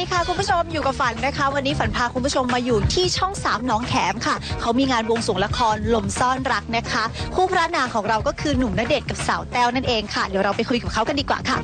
ดีค่ะคุณผู้ชมอยู่กับฝันนะคะ วันนี้ฝันพาคุณผู้ชมมาอยู่ที่ช่องสามหนองแขมค่ะ เขามีงานบวงสรวงละครลมซ่อนรักนะคะ คู่พระนางของเราก็คือหนุ่มณเดชน์กับสาวแต้วนั่นเองค่ะ เดี๋ยวเราไปคุยกับเขากันดีกว่าค่ะ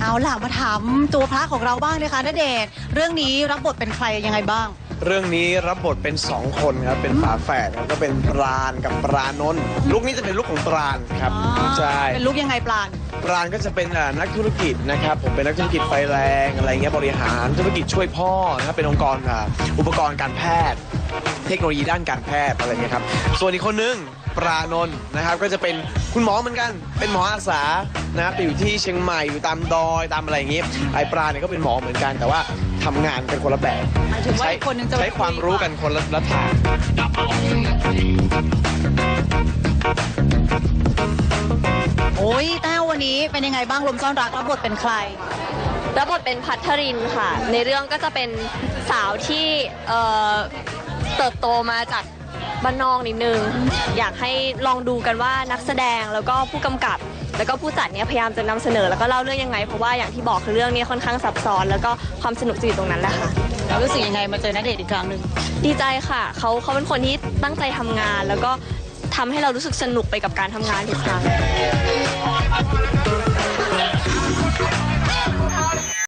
เอาล่ะมาถามตัวพระของเราบ้างนะคะณเดชน์เรื่องนี้รับบทเป็นใครยังไงบ้าง เรื่องนี้รับบทเป็น 2 คนครับ เป็นฝาแฝดครับก็เป็นปราณกับปรานนท์ลูกนี้จะเป็นลูกของปราณครับใช่ เป็นลูกยังไงปลาน ปราณก็จะเป็นอ่านักธุรกิจนะครับผมเป็นนักธุรกิจไฟแรงอะไรเงี้ยบริหารธุรกิจช่วยพ่อนะครับเป็นองค์กรอ่าอุปกรณ์การแพทย์ เทคโนโลยีด้านการแพทย์อะไรเงี้ยครับส่วนอีกคนนึงปรานนท์นะครับก็จะเป็นคุณหมอเหมือนกัน เป็นหมออาสานะครับแต่อยู่ที่เชียงใหม่อยู่ตามดอยตามอะไรอย่างงี้ไอ้ปราเนี่ยก็เป็นหมอเหมือนกัน แต่ว่าทำงานเป็นคนละแบบหมายถึงว่าใช้อีกคนนึงจะ ใช้ความรู้กันคนละละทาง โอ้ยแต้ววั นนี้เป็นยังไงบ้างลมซ่อนรักรับบทเป็นใคร รับบทเป็นพัทรินค่ะ ในเรื่องก็จะเป็นสาวที่เอ่อเติบโตมาจากบ้านนอกนิดนึง อยากให้ลองดูกันว่านักแสดงแล้วก็ผู้กำกับ แล้วก็ผู้จัดเนี่ยพยายามจะนำเสนอแล้วก็เล่าเรื่องยังไง เพราะว่าอย่างที่บอกคือเรื่องนี้ค่อนข้างซับซ้อน แล้วก็ความสนุกจะอยู่ตรงนั้นแหละค่ะแล้วรู้สึกยังไงมาเจอณเดชน์อีกครั้งหนึ่งดีใจค่ะเขาเขาเป็นคนที่ตั้งใจทำงาน แล้วก็ทำให้เรารู้สึกสนุกไปกับการทำงานทุกครั้ง I wanna go.